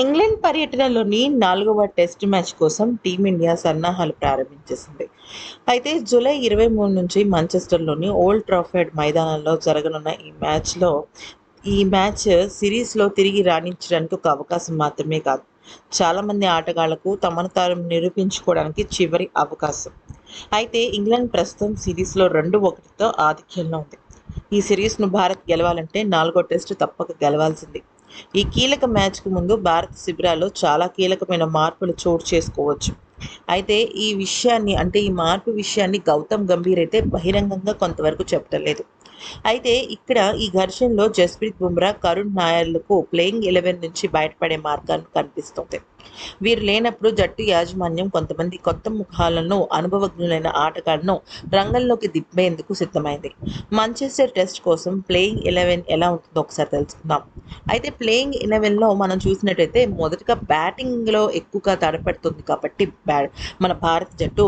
England పర్యటనలోని నాలుగవ test match కోసం team India సన్నాహాలు ప్రారంభించేసింది. అయితే జూలై ఇరవై మూడు నుంచి మంచెస్టర్లోని ఓల్డ్ ట్రాఫర్డ్ మైదానంలో జరగనున్న ఈ మ్యాచ్లో ఈ మ్యాచ్ సిరీస్లో తిరిగి రాణించడానికి ఒక అవకాశం మాత్రమే కాదు. చాలామంది ఆటగాళ్ళకు తమను తాను నిరూపించుకోవడానికి చివరి అవకాశం. అయితే ఇంగ్లాండ్ ప్రస్తుతం సిరీస్లో రెండు ఒకటితో ఆధిక్యంలో ఉంది. ఈ సిరీస్ను భారత్ గెలవాలంటే నాలుగో టెస్ట్ తప్పక గెలవాల్సింది. ఈ కీలక మ్యాచ్కు ముందు భారత శిబిరాల్లో చాలా కీలకమైన మార్పులు చోటు చేసుకోవచ్చు. అయితే ఈ విషయాన్ని అంటే ఈ మార్పు విషయాన్ని గౌతమ్ గంభీర్ అయితే బహిరంగంగా కొంతవరకు చెప్పలేదు అయితే ఇక్కడ ఈ ఘర్షణలో జస్ప్రీత్ బుమ్రా కరుణ్ నాయర్లకు ప్లేయింగ్ ఎలెవెన్ నుంచి బయటపడే మార్గాన్ని కనిపిస్తుంది. వీరు లేనప్పుడు జట్టు యాజమాన్యం కొంతమంది కొత్త ముఖాలను అనుభవజ్ఞులైన ఆటగాళ్ళను రంగంలోకి దింపేందుకు సిద్ధమైంది. మంచెస్టర్ టెస్ట్ కోసం ప్లేయింగ్ ఎలెవెన్ ఎలా ఉంటుందో ఒకసారి తెలుసుకుందాం. అయితే ప్లేయింగ్ ఎలెవెన్లో మనం చూసినట్టయితే మొదటగా బ్యాటింగ్లో ఎక్కువగా తడపడుతుంది కాబట్టి బ్యా మన భారత జట్టు.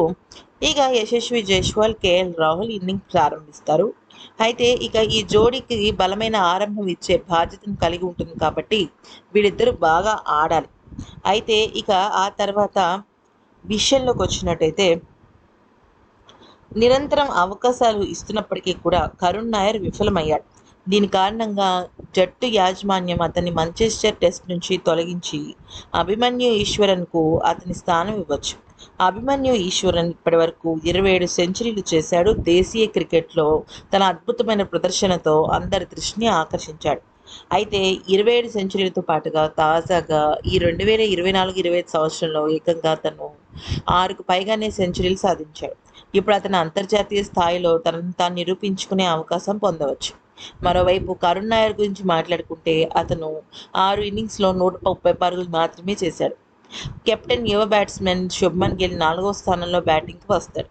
ఇక యశస్వి జైస్వాల్ కేఎల్ రాహుల్ ఇన్నింగ్ ప్రారంభిస్తారు. అయితే ఇక ఈ జోడీకి బలమైన ఆరంభం ఇచ్చే బాధ్యతను కలిగి ఉంటుంది కాబట్టి వీళ్ళిద్దరూ బాగా ఆడాలి. అయితే ఇక ఆ తర్వాత విషయంలోకి వచ్చినట్టయితే నిరంతరం అవకాశాలు ఇస్తున్నప్పటికీ కూడా కరుణ్ నాయర్ విఫలమయ్యాడు. దీని కారణంగా జట్టు యాజమాన్యం అతన్ని మంచెస్టర్ టెస్ట్ నుంచి తొలగించి అభిమన్యు ఈశ్వరన్కు అతని స్థానం ఇవ్వచ్చు. అభిమన్యు ఈశ్వరన్ ఇప్పటివరకు ఇరవై ఏడు సెంచరీలు చేశాడు. దేశీయ క్రికెట్లో తన అద్భుతమైన ప్రదర్శనతో అందరి దృష్టిని ఆకర్షించాడు. అయితే ఇరవై ఏడు సెంచరీలతో పాటుగా తాజాగా ఈ రెండు వేల ఇరవై నాలుగు ఇరవై ఐదు సంవత్సరంలో ఏకంగా తను ఆరుకు పైగానే సెంచరీలు సాధించాడు. ఇప్పుడు అతను అంతర్జాతీయ స్థాయిలో తనను తాను నిరూపించుకునే అవకాశం పొందవచ్చు. మరోవైపు కరుణ్ నాయర్ గురించి మాట్లాడుకుంటే అతను ఆరు ఇన్నింగ్స్లో నూట ముప్పై పరుగులు మాత్రమే చేశాడు. కెప్టెన్ యువ బ్యాట్స్మెన్ శుభ్మన్ గిల్ నాలుగో స్థానంలో బ్యాటింగ్కి వస్తాడు.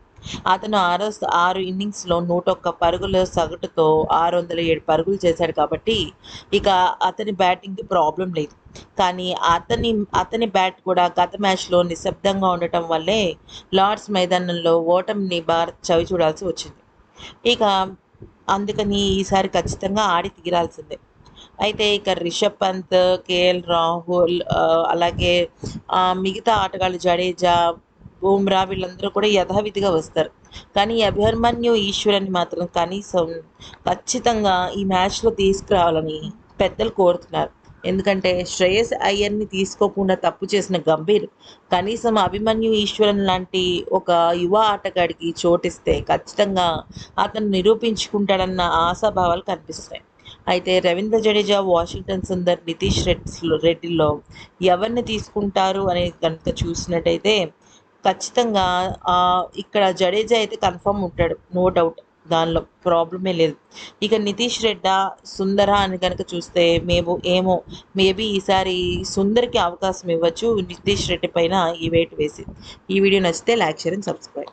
అతను ఆరో ఆరు ఇన్నింగ్స్లో నూట ఒక్క పరుగుల సగటుతో ఆరు వందల ఏడు పరుగులు చేశాడు కాబట్టి ఇక అతని బ్యాటింగ్కి ప్రాబ్లం లేదు. కానీ అతని అతని బ్యాట్ కూడా గత మ్యాచ్లో నిశ్శబ్దంగా ఉండటం వల్లే లార్డ్స్ మైదానంలో ఓటమిని భారత్ చవి చూడాల్సి వచ్చింది. ఇక అందుకని ఈసారి ఖచ్చితంగా ఆడి తీరాల్సిందే. అయితే ఇక రిషబ్ పంత్ కేఎల్ రాహుల్ అలాగే మిగతా ఆటగాళ్ళు జడేజా బూమ్రా వీళ్ళందరూ కూడా యథావిధిగా వస్తారు. కానీ అభిమన్యు ఈశ్వరని మాత్రం కనీసం ఖచ్చితంగా ఈ మ్యాచ్లో తీసుకురావాలని పెద్దలు కోరుతున్నారు. ఎందుకంటే శ్రేయస్ అయ్యర్ని తీసుకోకుండా తప్పు చేసిన గంభీర్ కనీసం అభిమన్యు ఈశ్వరన్ లాంటి ఒక యువ ఆటగాడికి చోటిస్తే ఖచ్చితంగా అతను నిరూపించుకుంటాడన్న ఆశాభావాలు కనిపిస్తాయి. అయితే రవీంద్ర జడేజా వాషింగ్టన్ సుందర్ నితీష్ రెడ్డి రెడ్డిలో ఎవరిని తీసుకుంటారు అనేది కనుక చూసినట్టయితే ఖచ్చితంగా ఇక్కడ జడేజా అయితే కన్ఫర్మ్ ఉంటాడు నో డౌట్. దానిలో ప్రాబ్లమే లేదు. ఇక నితీష్ రెడ్డా సుందర అని కనుక చూస్తే మేము ఏమో మేబీ ఈసారి సుందర్కి అవకాశం ఇవ్వచ్చు నితీష్ రెడ్డి పైన ఈ వెయిట్ వేసి. ఈ వీడియో నచ్చితే లైక్ షేర్ అండ్ సబ్స్క్రైబ్.